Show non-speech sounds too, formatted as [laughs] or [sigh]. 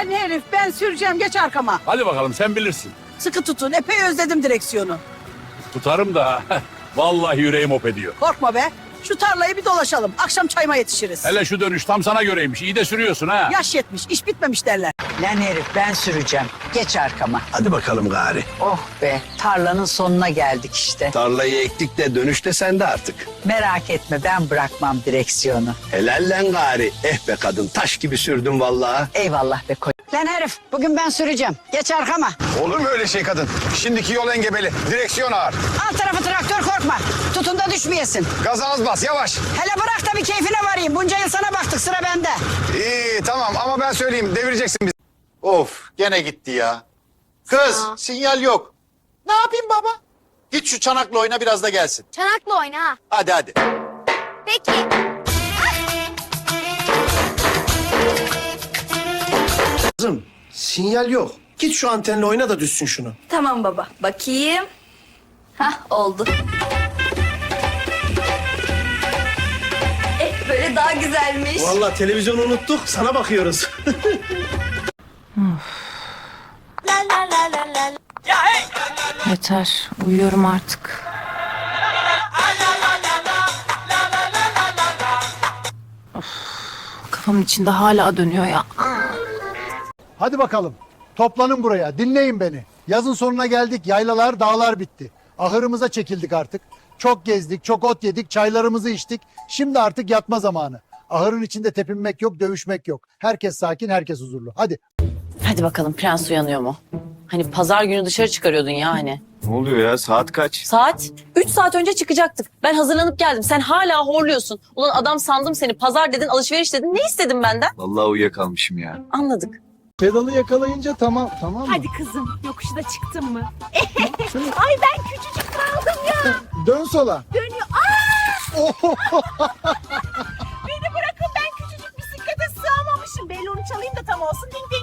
Lan herif ben süreceğim geç arkama. Hadi bakalım sen bilirsin. Sıkı tutun epey özledim direksiyonu. Tutarım da [laughs] vallahi yüreğim op ediyor. Korkma be. Şu tarlayı bir dolaşalım. Akşam çayıma yetişiriz. Hele şu dönüş tam sana göreymiş. İyi de sürüyorsun ha. Yaş yetmiş, iş bitmemiş derler. Lan herif ben süreceğim. Geç arkama. Hadi bakalım gari. Oh be, tarlanın sonuna geldik işte. Tarlayı ektik de dönüşte sende artık. Merak etme ben bırakmam direksiyonu. Helal lan gari. Eh be kadın taş gibi sürdün vallahi. Eyvallah be koy. Lan herif bugün ben süreceğim. Geç arkama. Olur mu öyle şey kadın? Şimdiki yol engebeli. Direksiyon ağır. Alt tarafı traktör korkma. Tutun da düşmeyesin. Gaza az bas yavaş. Hele bırak da bir keyfine varayım. Bunca yıl sana baktık sıra bende. İyi tamam ama ben söyleyeyim devireceksin bizi. Of gene gitti ya. Kız sinyal yok. Ne yapayım baba? Git şu çanakla oyna biraz da gelsin. Çanakla oyna ha. Hadi hadi. Peki. Kızım sinyal yok. Git şu antenle oyna da düşsün şunu. Tamam baba. Bakayım. Hah oldu. Eh böyle daha güzelmiş. Vallahi televizyonu unuttuk sana bakıyoruz. La la la la la. Yeter. Uyuyorum artık. Of, kafamın içinde hala dönüyor ya. Hadi bakalım. Toplanın buraya. Dinleyin beni. Yazın sonuna geldik. Yaylalar, dağlar bitti. Ahırımıza çekildik artık. Çok gezdik, çok ot yedik, çaylarımızı içtik. Şimdi artık yatma zamanı. Ahırın içinde tepinmek yok, dövüşmek yok. Herkes sakin, herkes huzurlu. Hadi. Hadi bakalım prens uyanıyor mu? Hani pazar günü dışarı çıkarıyordun ya hani. Ne oluyor ya saat kaç? Saat 3 saat önce çıkacaktık. Ben hazırlanıp geldim. Sen hala horluyorsun. Ulan adam sandım seni. Pazar dedin, alışveriş dedin. Ne istedin benden? Vallahi uyuyakalmışım ya. Anladık. Pedalı yakalayınca tamam, tamam mı? Hadi kızım yokuşu da çıktın mı? [laughs] Ay ben küçücük kaldım ya. Dön sola. Dönüyor. Aa! [laughs] Beni bırakın ben küçücük bisiklete sığamamışım. Belli onu çalayım da tam olsun. Ding ding.